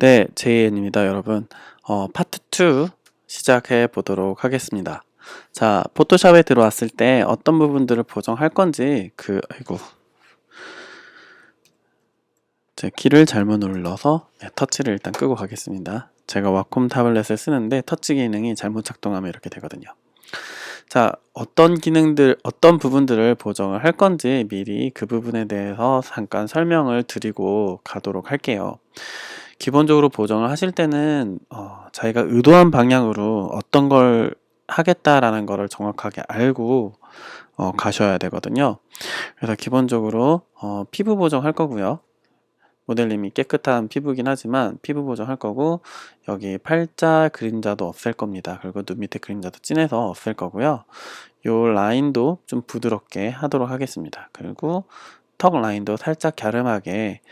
네, 제이엔입니다, 여러분. 어, 파트 2 시작해 보도록 하겠습니다. 자, 포토샵에 들어왔을 때 어떤 부분들을 보정할 건지 그 아이고 제 키를 잘못 눌러서 네, 터치를 일단 끄고 가겠습니다. 제가 와콤 타블렛을 쓰는데 터치 기능이 잘못 작동하면 이렇게 되거든요. 자, 어떤 기능들, 어떤 부분들을 보정을 할 건지 미리 그 부분에 대해서 잠깐 설명을 드리고 가도록 할게요. 기본적으로 보정을 하실 때는 어, 자기가 의도한 방향으로 어떤 걸 하겠다라는 거를 정확하게 알고 어, 가셔야 되거든요. 그래서 기본적으로 어, 피부 보정할 거고요. 모델님이 깨끗한 피부긴 하지만 피부 보정할 거고 여기 팔자 그림자도 없앨 겁니다. 그리고 눈 밑에 그림자도 진해서 없앨 거고요. 요 라인도 좀 부드럽게 하도록 하겠습니다. 그리고 턱 라인도 살짝 갸름하게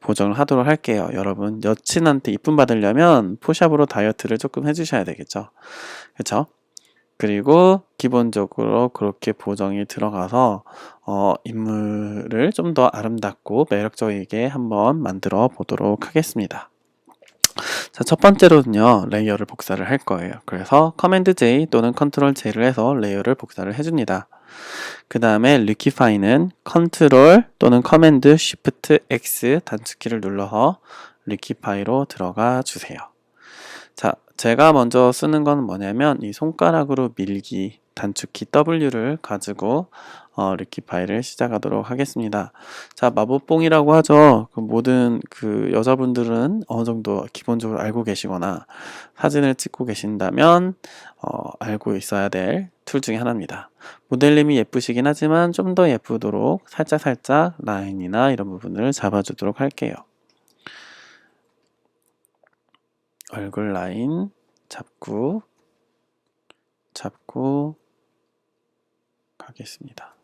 보정을 하도록 할게요. 여러분 여친한테 이쁨 받으려면 포샵으로 다이어트를 조금 해주셔야 되겠죠. 그렇죠? 그리고 기본적으로 그렇게 보정이 들어가서 어, 인물을 좀 더 아름답고 매력적이게 한번 만들어 보도록 하겠습니다. 자, 첫 번째로는요, 레이어를 복사를 할 거예요. 그래서 커맨드 J 또는 컨트롤 J를 해서 레이어를 복사를 해줍니다. 그 다음에 리퀴파이는 컨트롤 또는 커맨드 쉬프트 X 단축키를 눌러서 리퀴파이로 들어가 주세요. 자, 제가 먼저 쓰는 건 뭐냐면 이 손가락으로 밀기 단축키 W를 가지고 어, 리퀴파이를 시작하도록 하겠습니다. 자, 마법봉이라고 하죠. 그 모든 그 여자분들은 어느 정도 기본적으로 알고 계시거나 사진을 찍고 계신다면 어, 알고 있어야 될 툴 중에 하나입니다. 모델님이 예쁘시긴 하지만 좀 더 예쁘도록 살짝살짝 라인이나 이런 부분을 잡아주도록 할게요. 얼굴 라인 잡고 잡고 가겠습니다.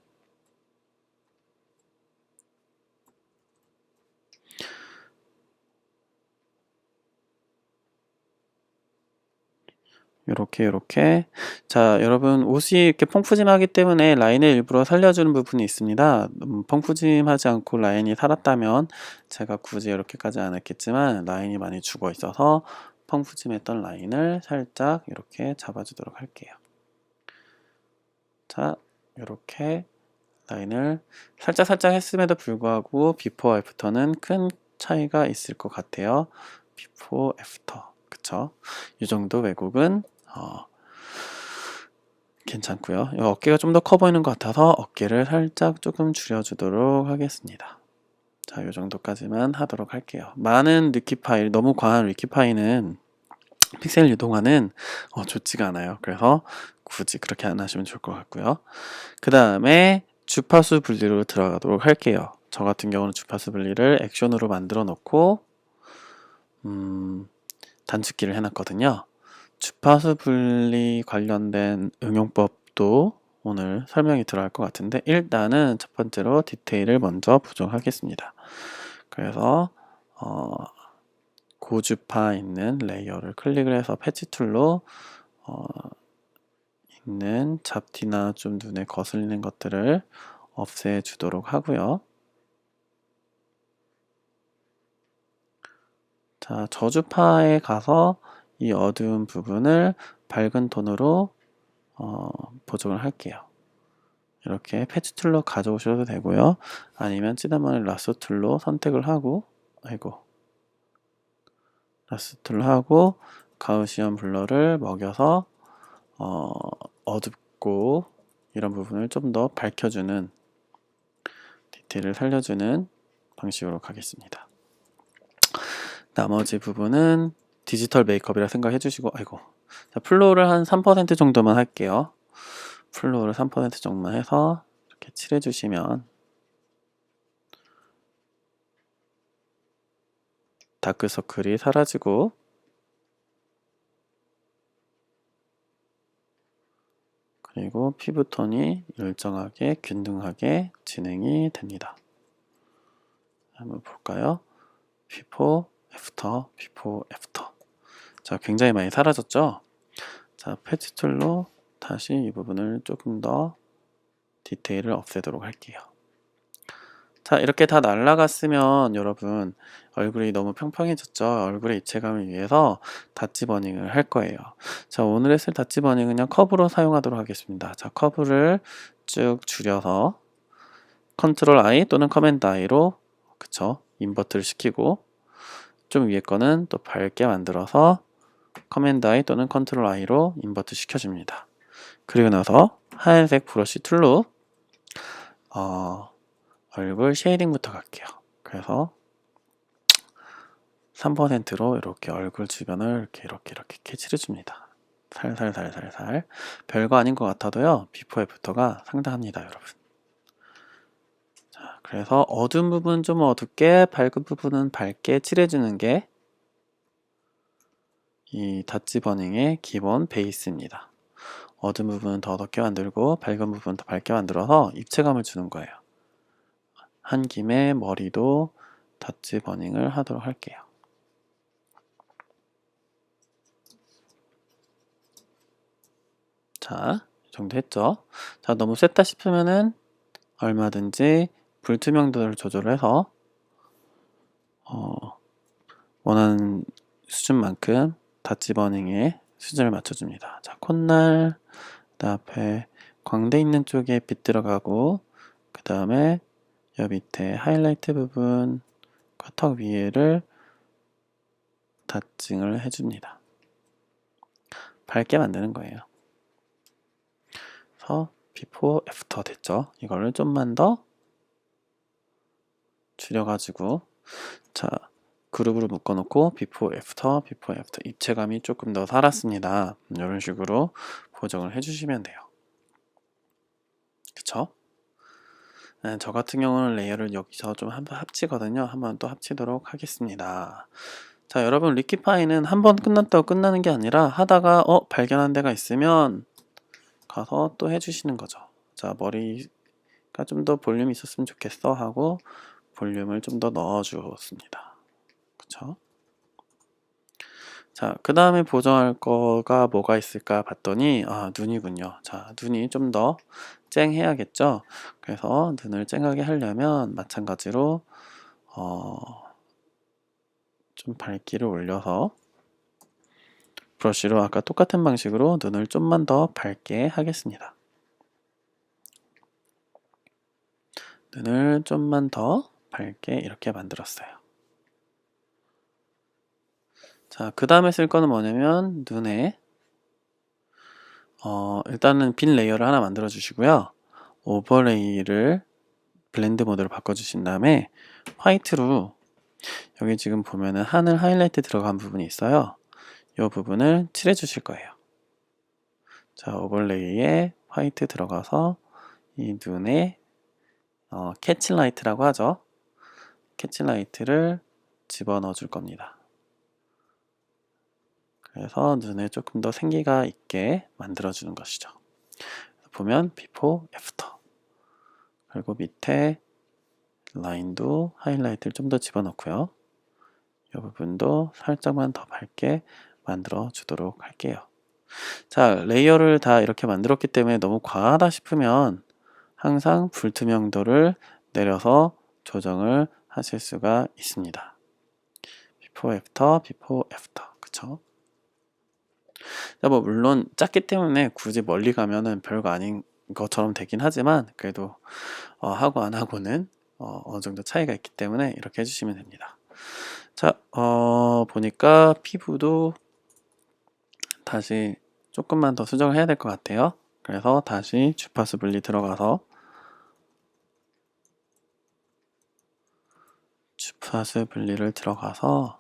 요렇게 요렇게 자 여러분 옷이 이렇게 펑푸짐하기 때문에 라인을 일부러 살려주는 부분이 있습니다 음, 펑푸짐하지 않고 라인이 살았다면 제가 굳이 이렇게까지 안 했겠지만 라인이 많이 죽어 있어서 펑푸짐했던 라인을 살짝 이렇게 잡아주도록 할게요 자 이렇게 라인을 살짝 살짝 했음에도 불구하고 비포 애프터는 큰 차이가 있을 것 같아요 비포 애프터 그쵸 이 정도 왜곡은 어, 괜찮고요. 어깨가 좀 더 커 보이는 것 같아서 어깨를 살짝 조금 줄여주도록 하겠습니다. 자, 이 정도까지만 하도록 할게요. 많은 리키 파일, 너무 과한 리키 파일은 픽셀 유동화는 어, 좋지가 않아요. 그래서 굳이 그렇게 안 하시면 좋을 것 같고요. 그 다음에 주파수 분리로 들어가도록 할게요. 저 같은 경우는 주파수 분리를 액션으로 만들어 놓고 음, 단축키를 해놨거든요. 주파수 분리 관련된 응용법도 오늘 설명이 들어갈 것 같은데 일단은 첫 번째로 디테일을 먼저 부정하겠습니다. 그래서 어, 고주파 있는 레이어를 클릭을 해서 패치 툴로 어, 있는 잡티나 좀 눈에 거슬리는 것들을 없애 주도록 하고요. 자, 저주파에 가서 이 어두운 부분을 밝은 톤으로 어, 보정을 할게요. 이렇게 패치 툴로 가져오셔도 되고요. 아니면 시나몬의 라스 툴로 선택을 하고 아이고 라스 툴로 하고 가우시언 블러를 먹여서 어, 어둡고 이런 부분을 좀 더 밝혀주는 디테일을 살려주는 방식으로 가겠습니다. 나머지 부분은 디지털 메이크업이라 생각해 주시고 아이고 자, 플로우를 한 3% 정도만 할게요 플로우를 3% 정도만 해서 이렇게 칠해 주시면 다크서클이 사라지고 그리고 피부톤이 일정하게 균등하게 진행이 됩니다. 한번 볼까요? 비포, 애프터, 비포, 애프터 자, 굉장히 많이 사라졌죠? 자, 패치 툴로 다시 이 부분을 조금 더 디테일을 없애도록 할게요. 자, 이렇게 다 날라갔으면 여러분 얼굴이 너무 평평해졌죠. 얼굴의 입체감을 위해서 닷지 버닝을 할 거예요. 자, 오늘 했을 닷지 버닝은요, 커브로 사용하도록 하겠습니다. 자, 커브를 쭉 줄여서 컨트롤 I 또는 커맨드 I로 그쵸 인버트를 시키고 좀 위에 거는 또 밝게 만들어서 커맨드 I 또는 컨트롤 I로 인버트 시켜줍니다. 그리고 나서 하얀색 브러쉬 툴로 어, 얼굴 쉐이딩부터 갈게요. 그래서 3%로 이렇게 얼굴 주변을 이렇게 이렇게 이렇게 캐치를 줍니다. 살살살살살 별거 아닌 것 같아도요 비포 애프터가 상당합니다 여러분 자 그래서 어두운 부분 좀 어둡게 밝은 부분은 밝게 칠해주는 게 이 닷지 버닝의 기본 베이스입니다 어두운 부분은 더 어둡게 만들고 밝은 부분은 더 밝게 만들어서 입체감을 주는 거예요 한 김에 머리도 닷지 버닝을 하도록 할게요 자, 이 정도 했죠. 자, 너무 셌다 싶으면은 얼마든지 불투명도를 조절해서 어, 원하는 수준만큼 닷지 버닝의 수준을 맞춰줍니다. 자, 콧날, 그 앞에 광대 있는 쪽에 빛 들어가고 그 다음에 여 밑에 하이라이트 부분, 턱 위에를 닷징을 해줍니다. 밝게 만드는 거예요. 그래서 before, after 됐죠. 이거를 좀만 더 줄여가지고 자 그룹으로 묶어놓고 before, after, 입체감이 조금 더 살았습니다. 이런 식으로 보정을 해주시면 돼요. 그쵸? 네, 저 같은 경우는 레이어를 여기서 좀 한번 합치거든요. 한번 또 합치도록 하겠습니다. 자, 여러분 리키파이는 한 번 끝났다고 끝나는 게 아니라 하다가 어 발견한 데가 있으면 가서 또 해주시는 거죠. 자, 머리가 좀 더 볼륨이 있었으면 좋겠어 하고 볼륨을 좀 더 넣어주었습니다. 그쵸? 자, 그 다음에 보정할 거가 뭐가 있을까 봤더니, 아, 눈이군요. 자, 눈이 좀 더 쨍해야겠죠? 그래서 눈을 쨍하게 하려면 마찬가지로, 어, 좀 밝기를 올려서 브러쉬로 아까 똑같은 방식으로 눈을 좀만 더 밝게 하겠습니다. 눈을 좀만 더 밝게 이렇게 만들었어요. 자, 그 다음에 쓸 거는 뭐냐면 눈에 어, 일단은 빈 레이어를 하나 만들어 주시고요. 오버레이를 블렌드 모드로 바꿔 주신 다음에 화이트로 여기 지금 보면은 하늘 하이라이트 들어간 부분이 있어요. 이 부분을 칠해 주실 거예요. 자, 오버레이에 화이트 들어가서 이 눈에 어, 캐치라이트라고 하죠. 캐치라이트를 집어넣어 줄 겁니다. 그래서 눈에 조금 더 생기가 있게 만들어 주는 것이죠. 보면 before, after 그리고 밑에 라인도 하이라이트를 좀 더 집어넣고요. 이 부분도 살짝만 더 밝게 만들어 주도록 할게요. 자, 레이어를 다 이렇게 만들었기 때문에 너무 과하다 싶으면 항상 불투명도를 내려서 조정을 하실 수가 있습니다. before, after, before, after. 그쵸? 자, 뭐, 물론 작기 때문에 굳이 멀리 가면은 별거 아닌 것처럼 되긴 하지만, 그래도, 어, 하고 안 하고는, 어, 어느 정도 차이가 있기 때문에 이렇게 해주시면 됩니다. 자, 어, 보니까 피부도 다시 조금만 더 수정을 해야 될 것 같아요. 그래서 다시 주파수 분리 들어가서 주파수 분리를 들어가서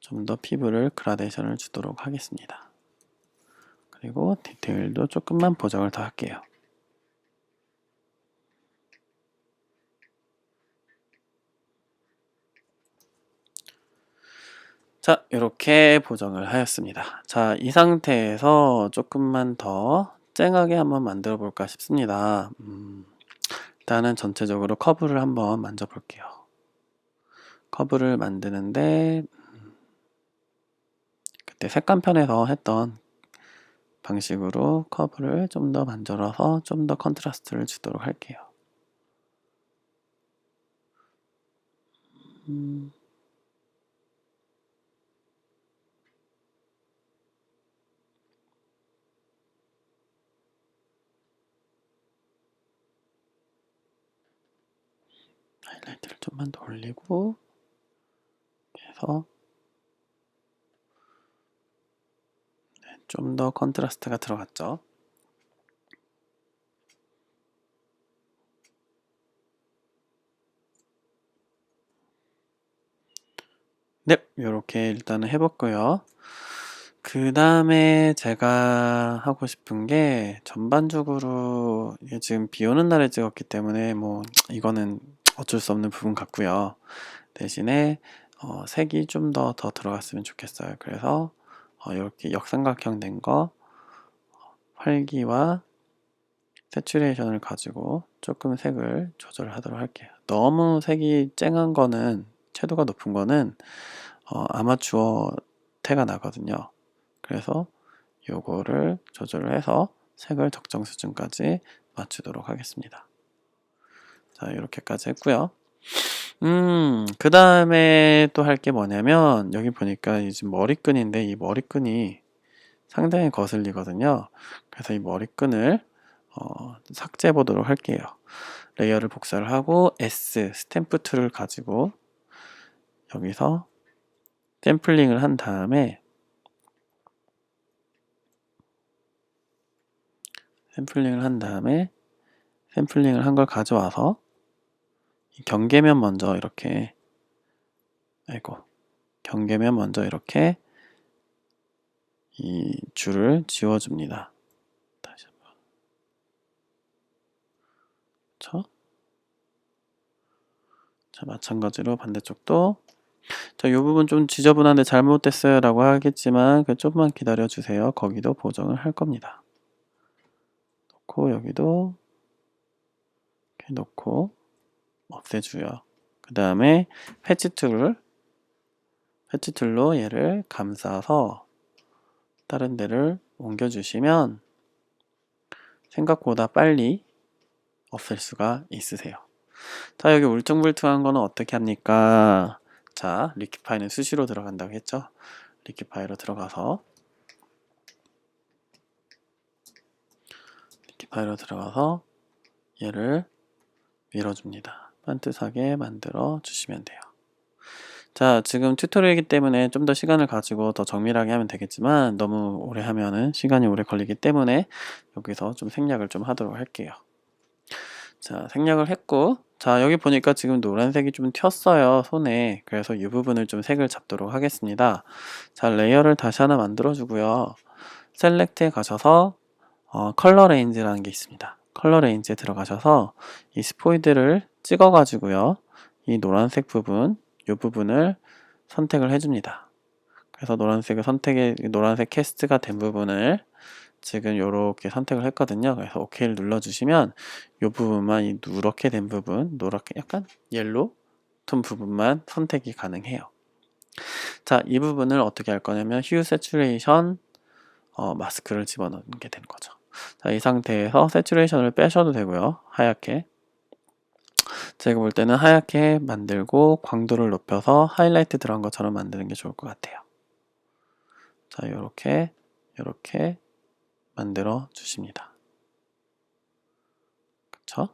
좀 더 피부를 그라데이션을 주도록 하겠습니다. 그리고 디테일도 조금만 보정을 더 할게요. 자, 이렇게 보정을 하였습니다. 자, 이 상태에서 조금만 더 쨍하게 한번 만들어 볼까 싶습니다. 음, 일단은 전체적으로 커브를 한번 만져 볼게요. 커브를 만드는데 음, 그때 색감편에서 했던 방식으로 커브를 좀 더 만들어서 좀 더 컨트라스트를 주도록 할게요. 음. 하이라이트를 좀만 더 올리고 해서 좀 더 컨트라스트가 들어갔죠. 네, 이렇게 일단은 해봤고요. 그 다음에 제가 하고 싶은 게 전반적으로 지금 비 오는 날에 찍었기 때문에 뭐 이거는 어쩔 수 없는 부분 같고요. 대신에 어, 색이 좀 더더 들어갔으면 좋겠어요. 그래서 어, 이렇게 역삼각형 된거 활기와 세츄레이션을 가지고 조금 색을 조절하도록 할게요. 너무 색이 쨍한 거는 채도가 높은 거는 어, 아마추어 태가 나거든요. 그래서 요거를 조절을 해서 색을 적정 수준까지 맞추도록 하겠습니다. 자, 이렇게까지 했고요. 음, 그 다음에 또 할 게 뭐냐면, 여기 보니까 이 지금 머리끈인데, 이 머리끈이 상당히 거슬리거든요. 그래서 이 머리끈을 어, 삭제해 보도록 할게요. 레이어를 복사를 하고 S 스탬프 툴을 가지고 여기서 샘플링을 한 다음에 샘플링을 한 다음에 샘플링을 한 걸 가져와서 이 경계면 먼저 이렇게 아이고 경계면 먼저 이렇게 이 줄을 지워줍니다. 다시 한번 그렇죠? 자 마찬가지로 반대쪽도 자, 이 부분 좀 지저분한데 잘못됐어요 라고 하겠지만 그 조금만 기다려 주세요. 거기도 보정을 할 겁니다. 놓고 여기도 이렇게 놓고 없애주요. 그 다음에 패치 툴을 패치 툴로 얘를 감싸서 다른 데를 옮겨주시면 생각보다 빨리 없앨 수가 있으세요. 자, 여기 울퉁불퉁한 거는 어떻게 합니까? 자, 리퀴파이는 수시로 들어간다고 했죠? 리퀴파이로 들어가서 리퀴파이로 들어가서 얘를 밀어줍니다. 반듯하게 만들어 주시면 돼요. 자, 지금 튜토리얼이기 때문에 좀 더 시간을 가지고 더 정밀하게 하면 되겠지만 너무 오래 하면은 시간이 오래 걸리기 때문에 여기서 좀 생략을 좀 하도록 할게요. 자, 생략을 했고 자, 여기 보니까 지금 노란색이 좀 튀었어요, 손에. 그래서 이 부분을 좀 색을 잡도록 하겠습니다. 자, 레이어를 다시 하나 만들어 주고요. 셀렉트에 가셔서 어, 컬러 레인지라는 게 있습니다. 컬러 레인지에 들어가셔서 이 스포이드를 찍어 가지고요. 이 노란색 부분, 이 부분을 선택을 해줍니다. 그래서 노란색을 선택해 노란색 캐스트가 된 부분을 지금 이렇게 선택을 했거든요. 그래서 OK를 눌러주시면 이 부분만 이 누렇게 된 부분, 노랗게 약간 옐로 톤 부분만 선택이 가능해요. 자, 이 부분을 어떻게 할 거냐면 휴 세츄레이션 어, 마스크를 집어넣게 되는 거죠. 자, 이 상태에서 세츄레이션을 빼셔도 되고요. 하얗게. 제가 볼 때는 하얗게 만들고 광도를 높여서 하이라이트 들어간 것처럼 만드는 게 좋을 것 같아요. 자, 이렇게 이렇게 만들어 주십니다. 그쵸?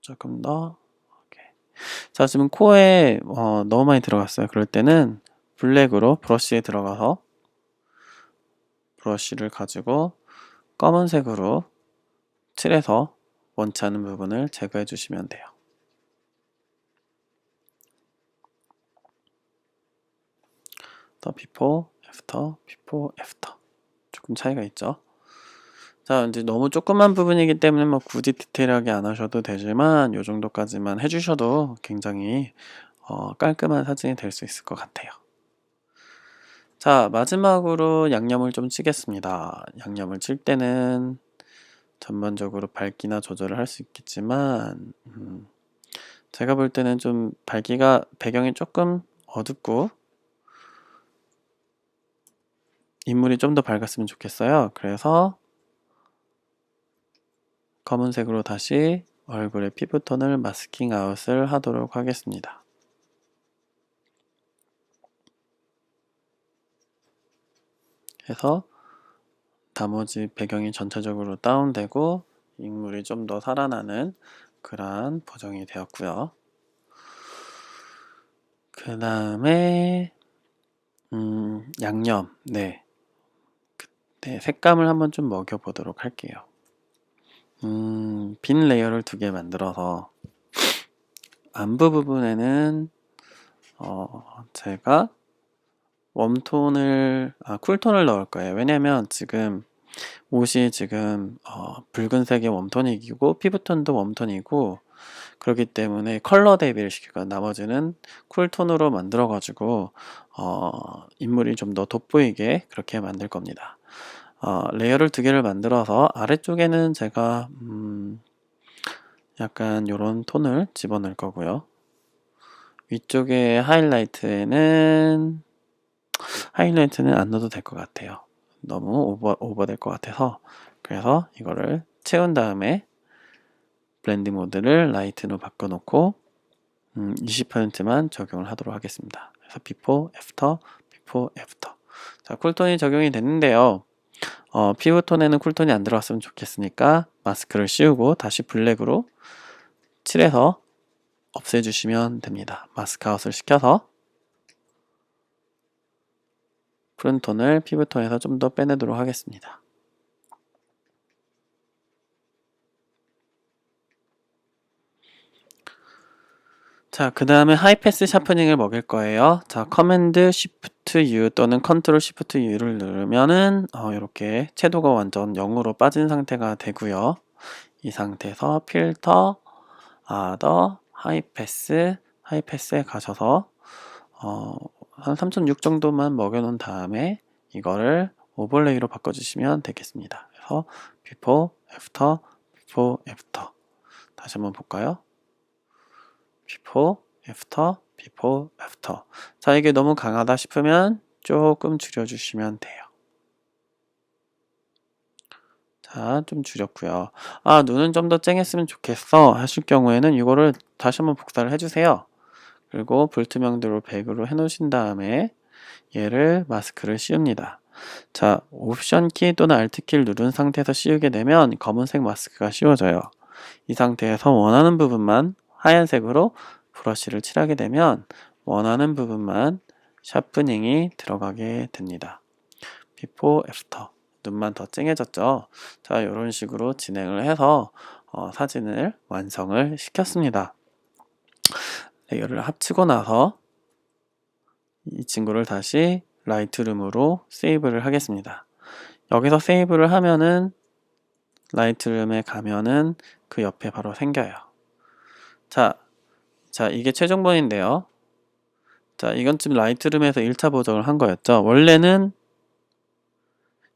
조금 더. 자 지금 코에 어, 너무 많이 들어갔어요. 그럴 때는 블랙으로 브러쉬에 들어가서 브러쉬를 가지고 검은색으로 칠해서 원치 않은 부분을 제거해 주시면 돼요. 더 비포, 애프터, 비포, 애프터 조금 차이가 있죠. 자, 이제 너무 조그만 부분이기 때문에 뭐 굳이 디테일하게 안 하셔도 되지만 요 정도까지만 해주셔도 굉장히 어, 깔끔한 사진이 될 수 있을 것 같아요. 자, 마지막으로 양념을 좀 치겠습니다. 양념을 칠 때는 전반적으로 밝기나 조절을 할 수 있겠지만 음, 제가 볼 때는 좀 밝기가 배경이 조금 어둡고 인물이 좀 더 밝았으면 좋겠어요. 그래서 검은색으로 다시 얼굴의 피부톤을 마스킹 아웃을 하도록 하겠습니다. 해서 나머지 배경이 전체적으로 다운되고 인물이 좀 더 살아나는 그러한 보정이 되었고요. 그 다음에 음, 양념 네. 네, 색감을 한번 좀 먹여보도록 할게요. 음, 빈 레이어를 두 개 만들어서 안부 부분에는 어, 제가 웜톤을 아, 쿨톤을 넣을 거예요. 왜냐면 지금 옷이 지금 어, 붉은색의 웜톤이고 피부톤도 웜톤이고 그렇기 때문에 컬러 대비를 시키고 나머지는 쿨톤으로 만들어 가지고 어, 인물이 좀 더 돋보이게 그렇게 만들 겁니다. 어, 레이어를 두 개를 만들어서 아래쪽에는 제가 음, 약간 요런 톤을 집어넣을 거고요. 위쪽에 하이라이트에는 하이라이트는 안 넣어도 될 것 같아요. 너무 오버, 오버 될 것 같아서 그래서 이거를 채운 다음에 블렌드 모드를 라이트로 바꿔놓고 음, 20%만 적용을 하도록 하겠습니다. 그래서 비포, 애프터, 비포, 애프터 자 쿨톤이 적용이 됐는데요. 어, 피부톤에는 쿨톤이 안 들어갔으면 좋겠으니까 마스크를 씌우고 다시 블랙으로 칠해서 없애주시면 됩니다. 마스크 아웃을 시켜서 푸른 톤을 피부톤에서 좀 더 빼내도록 하겠습니다. 자, 그 다음에 하이패스 샤프닝을 먹일 거예요. 자, 커맨드 Shift U 또는 컨트롤 Shift U를 누르면은 어, 이렇게 채도가 완전 0으로 빠진 상태가 되고요. 이 상태에서 필터, 아더, 하이패스, 하이패스에 가셔서 어, 한3006 정도만 먹여놓은 다음에 이거를 오버레이로 바꿔주시면 되겠습니다. 그래서 before, after, before, after 다시 한번 볼까요? before, after, before, after 자 이게 너무 강하다 싶으면 조금 줄여주시면 돼요. 자, 좀 줄였고요. 아, 눈은 좀 더 쨍했으면 좋겠어 하실 경우에는 이거를 다시 한번 복사를 해주세요. 그리고 불투명도로 100으로 해놓으신 다음에 얘를 마스크를 씌웁니다. 자, 옵션 키 또는 알트 키를 누른 상태에서 씌우게 되면 검은색 마스크가 씌워져요. 이 상태에서 원하는 부분만 하얀색으로 브러쉬를 칠하게 되면 원하는 부분만 샤프닝이 들어가게 됩니다. 비포 애프터 눈만 더 쨍해졌죠. 자, 이런 식으로 진행을 해서 어, 사진을 완성을 시켰습니다. 레이어를 합치고 나서 이 친구를 다시 라이트룸으로 세이브를 하겠습니다. 여기서 세이브를 하면은 라이트룸에 가면은 그 옆에 바로 생겨요. 자, 자 이게 최종본인데요. 자, 이건 지금 라이트룸에서 1차 보정을 한 거였죠. 원래는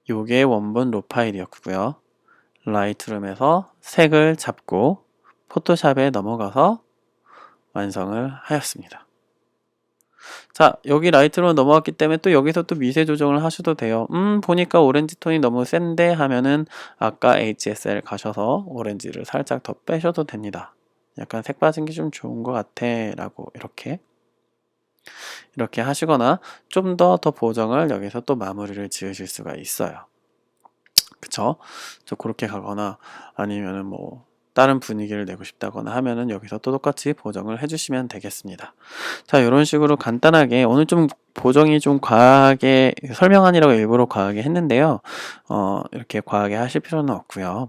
요게 원본 로 파일이었고요. 라이트룸에서 색을 잡고 포토샵에 넘어가서 완성을 하였습니다. 자, 여기 라이트로 넘어왔기 때문에 또 여기서 또 미세 조정을 하셔도 돼요. 음, 보니까 오렌지 톤이 너무 센데 하면은 아까 HSL 가셔서 오렌지를 살짝 더 빼셔도 됩니다. 약간 색 빠진 게 좀 좋은 것 같아 라고 이렇게 이렇게 하시거나 좀 더더 보정을 여기서 또 마무리를 지으실 수가 있어요. 그쵸? 저 그렇게 가거나 아니면은 뭐 다른 분위기를 내고 싶다거나 하면은 여기서 또 똑같이 보정을 해주시면 되겠습니다. 자, 이런 식으로 간단하게 오늘 좀 보정이 좀 과하게 설명하니라고 일부러 과하게 했는데요. 어, 이렇게 과하게 하실 필요는 없고요.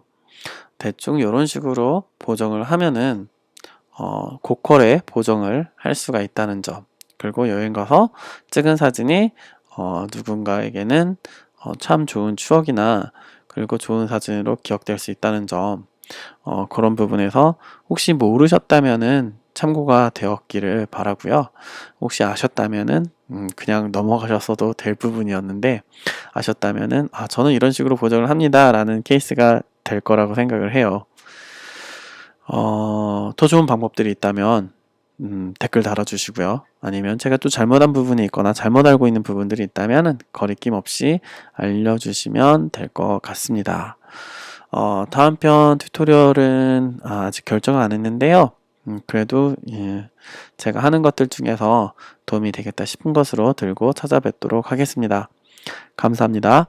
대충 이런 식으로 보정을 하면은 어, 고퀄의 보정을 할 수가 있다는 점. 그리고 여행 가서 찍은 사진이 어, 누군가에게는 어, 참 좋은 추억이나 그리고 좋은 사진으로 기억될 수 있다는 점. 어, 그런 부분에서 혹시 모르셨다면은 참고가 되었기를 바라고요. 혹시 아셨다면은 음, 그냥 넘어가셨어도 될 부분이었는데 아셨다면은 아 저는 이런 식으로 보정을 합니다라는 케이스가 될 거라고 생각을 해요. 어, 더 좋은 방법들이 있다면 음, 댓글 달아주시고요. 아니면 제가 또 잘못한 부분이 있거나 잘못 알고 있는 부분들이 있다면 거리낌 없이 알려주시면 될 것 같습니다. 어, 다음 편 튜토리얼은 아, 직 결정을 안 했는데요. 음, 그래도 예, 제가 하는 것들 중에서 도움이 되겠다 싶은 것으로 들고 찾아뵙도록 하겠습니다. 감사합니다.